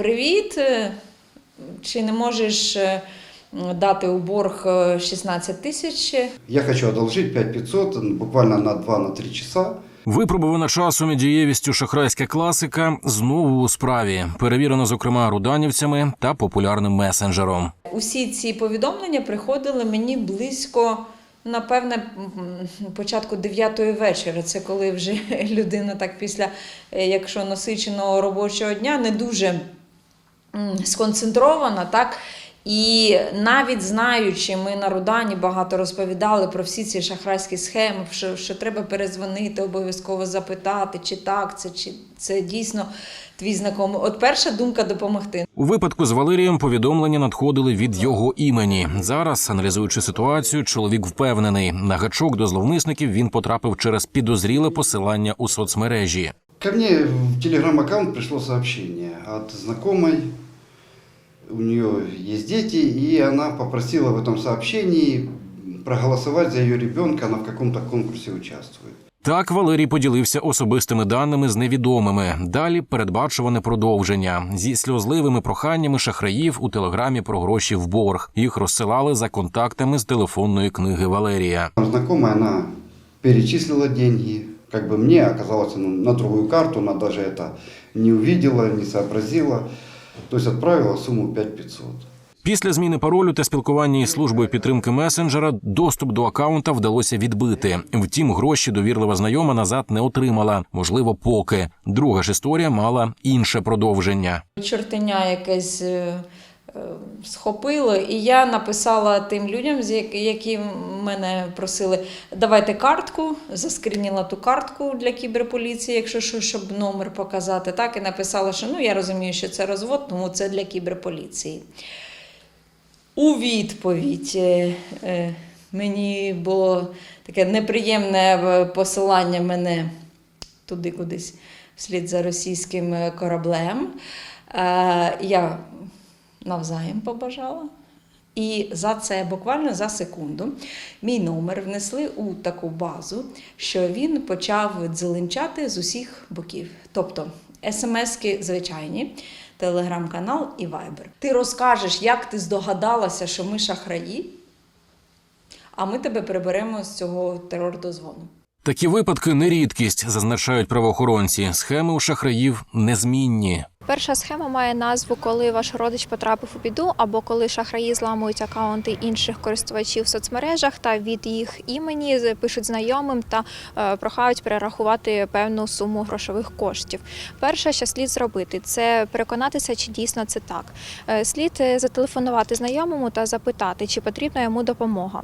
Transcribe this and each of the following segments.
Привіт! е, Чи не можеш е, дати у борг е, 16 тисяч? Я хочу одолжить 5500, буквально на 2-3 часа. Випробувана часом і дієвістю шахрайська класика знову у справі. Перевірено, зокрема, руданівцями та популярним месенджером. Усі ці повідомлення приходили мені близько, напевне, початку 9 вечора. Це коли вже людина так після, е, якщо насиченого робочого дня, не дуже сконцентрована, так. І навіть знаючи, ми на Рудані багато розповідали про всі ці шахрайські схеми, що, що треба перезвонити, обов'язково запитати, чи так це, чи це дійсно твій знайомий. От перша думка допомогти. У випадку з Валерієм повідомлення надходили від його імені. Зараз, аналізуючи ситуацію, чоловік впевнений, на гачок до зловмисників він потрапив через підозріле посилання у соцмережі. Ко мне в телеграм-аккаунт пришло сообщение от знакомой У нее есть дети, и она попросила в этом сообщении проголосовать за ее ребенка. Она в каком-то конкурсе участвует. Так Валерій поділився особистими даними з невідомими. Далі передбачуване продовження зі сльозливими проханнями шахраїв у телеграмі про гроші в борг. Їх розсилали за контактами з телефонної книги Валерія. Там Знакомая, она перечислила деньги, как бы мне оказалось ну, на другую карту, она даже это не увидела, не сообразила. То відправила суму сумму 5500. Після зміни паролю та спілкування із службою підтримки месенджера доступ до акаунта вдалося відбити. Втім, гроші довірлива знайома назад не отримала. Можливо, поки друга ж історія мала інше продовження. чортеня якесь е, схопило, і я написала тим людям, які мене просили, давайте картку, заскрініла ту картку для кіберполіції, якщо що, щоб номер показати. Так, і написала, що ну я розумію, що це розвод, тому це для кіберполіції. У відповідь е, е, мені було таке неприємне е, посилання мене туди кудись вслід за російським кораблем. Я навзаєм побажала. І за це буквально за секунду мій номер внесли у таку базу, що він почав дзеленчати з усіх боків. Тобто смски звичайні, телеграм-канал і вайбер. Ти розкажеш, як ти здогадалася, що ми шахраї, а ми тебе приберемо з цього терор-дозвону. Такі випадки не рідкість, зазначають правоохоронці. Схеми у шахраїв незмінні. Перша схема має назву, коли ваш родич потрапив у біду, або коли шахраї зламують акаунти інших користувачів в соцмережах та від їх імені пишуть знайомим та е, прохають перерахувати певну суму грошових коштів. Перше, що слід зробити, це переконатися, чи дійсно це так. Е, Слід е, зателефонувати знайомому та запитати, чи потрібна йому допомога.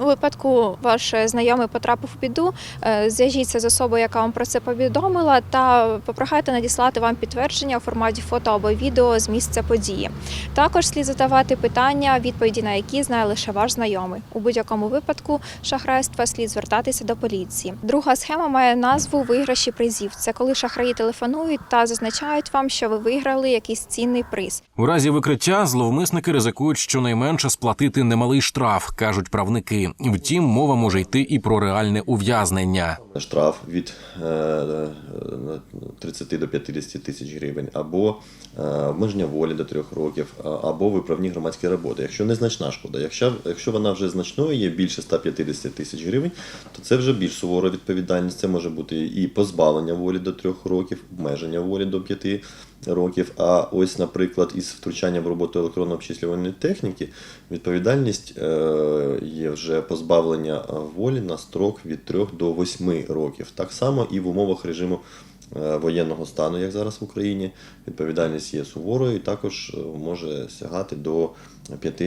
У випадку ваш знайомий потрапив у біду, е, зв'яжіться з особою, яка вам про це повідомила, та попрохайте надіслати вам підтвердження у форматі фото або відео з місця події. Також слід задавати питання, відповіді на які знає лише ваш знайомий. У будь-якому випадку шахрайства слід звертатися до поліції. Друга схема має назву виграші призів. Це коли шахраї телефонують та зазначають вам, що ви виграли якийсь цінний приз. У разі викриття зловмисники ризикують щонайменше сплатити немалий штраф, кажуть правники. Втім, мова може йти і про реальне ув'язнення. штраф від е, е, 30 до 50 тисяч гривень, або е, обмеження волі до трьох років, або виправні громадські роботи. Якщо незначна шкода, якщо, якщо вона вже значною є більше 150 тисяч гривень, то це вже більш сувора відповідальність. Це може бути і позбавлення волі до трьох років, обмеження волі до п'яти років. А ось, наприклад, із втручанням в роботу електронно-обчислювальної техніки відповідальність е, є вже позбавлення волі на строк від 3 до 8 років. Так само і в умовах режиму е, воєнного стану, як зараз в Україні, відповідальність є суворою і також е, може сягати до 5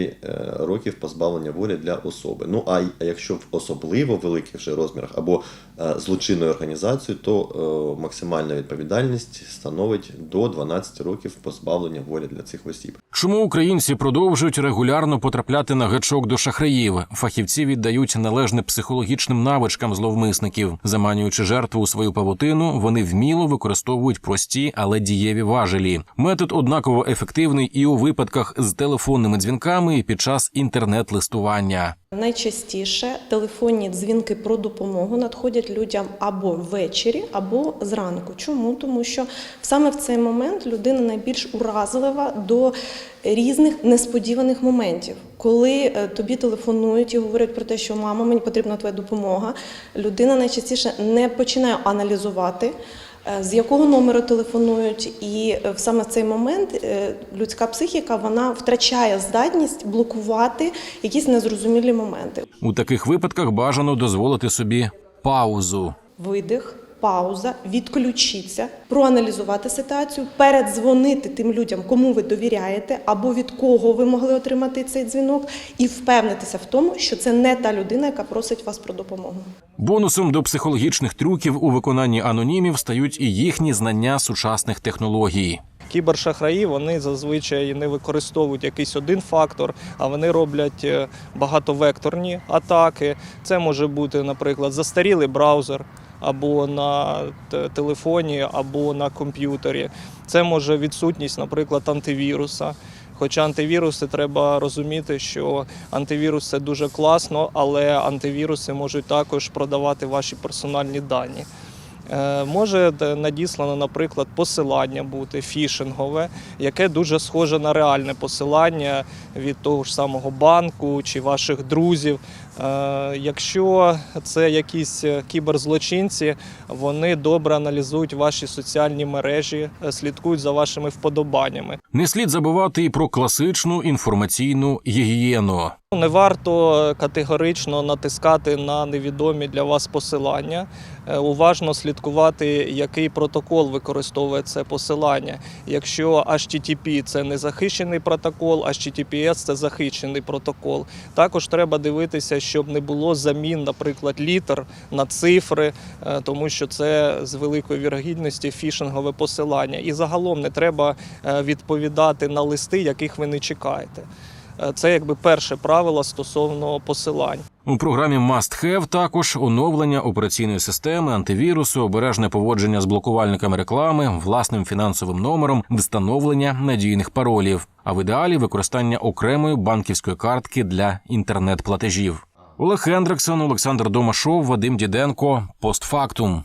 років позбавлення волі для особи. Ну а якщо в особливо великих вже розмірах або е, злочинною організацією, то е, максимальна відповідальність становить до 12 років позбавлення волі для цих осіб. Чому українці продовжують регулярно потрапляти на гачок до шахраїв? Фахівці віддають належне психологічним навичкам зловмисників, заманюючи жертву у свою павутину, вони вміло використовують прості, але дієві важелі. Метод однаково ефективний і у випадках з телефонними дзвінками і під час інтернет-листування. Найчастіше телефонні дзвінки про допомогу надходять людям або ввечері, або зранку. Чому? Тому що саме в цей момент людина найбільш уразлива до різних несподіваних моментів. Коли е, тобі телефонують і говорять про те, що мама, мені потрібна твоя допомога, людина найчастіше не починає аналізувати. Е, З якого номеру телефонують, і е, в саме цей момент е, людська психіка вона втрачає здатність блокувати якісь незрозумілі моменти. У таких випадках бажано дозволити собі паузу. Видих, пауза, відключитися, проаналізувати ситуацію, передзвонити тим людям, кому ви довіряєте, або від кого ви могли отримати цей дзвінок, і впевнитися в тому, що це не та людина, яка просить вас про допомогу. Бонусом до психологічних трюків у виконанні анонімів стають і їхні знання сучасних технологій. Кібершахраї вони зазвичай не використовують якийсь один фактор, а вони роблять е, багатовекторні атаки. Це може бути, наприклад, застарілий браузер або на телефоні, або на комп'ютері. Це може відсутність, наприклад, антивіруса. Хоча антивіруси треба розуміти, що антивірус це дуже класно, але антивіруси можуть також продавати ваші персональні дані. Е, Може надіслано, наприклад, посилання бути фішингове, яке дуже схоже на реальне посилання від того ж самого банку чи ваших друзів. Е, Якщо це якісь е, кіберзлочинці, вони добре аналізують ваші соціальні мережі, слідкують за вашими вподобаннями. Не слід забувати і про класичну інформаційну гігієну. Не варто категорично натискати на невідомі для вас посилання. Е, Уважно слідкувати, який протокол використовує це посилання. Якщо HTTP – це не захищений протокол, HTTPS – це захищений протокол. Також треба дивитися, щоб не було замін, наприклад, літер на цифри, е, тому що це з великою вірогідністю фішингове посилання. І загалом не треба е, відповідати на листи, яких ви не чекаєте. Е, Це якби перше правило стосовно посилань. У програмі Must Have також оновлення операційної системи, антивірусу, обережне поводження з блокувальниками реклами, власним фінансовим номером, встановлення надійних паролів, а в ідеалі використання окремої банківської картки для інтернет-платежів. Олег Хендриксон, Олександр Домашов, Вадим Діденко. Постфактум.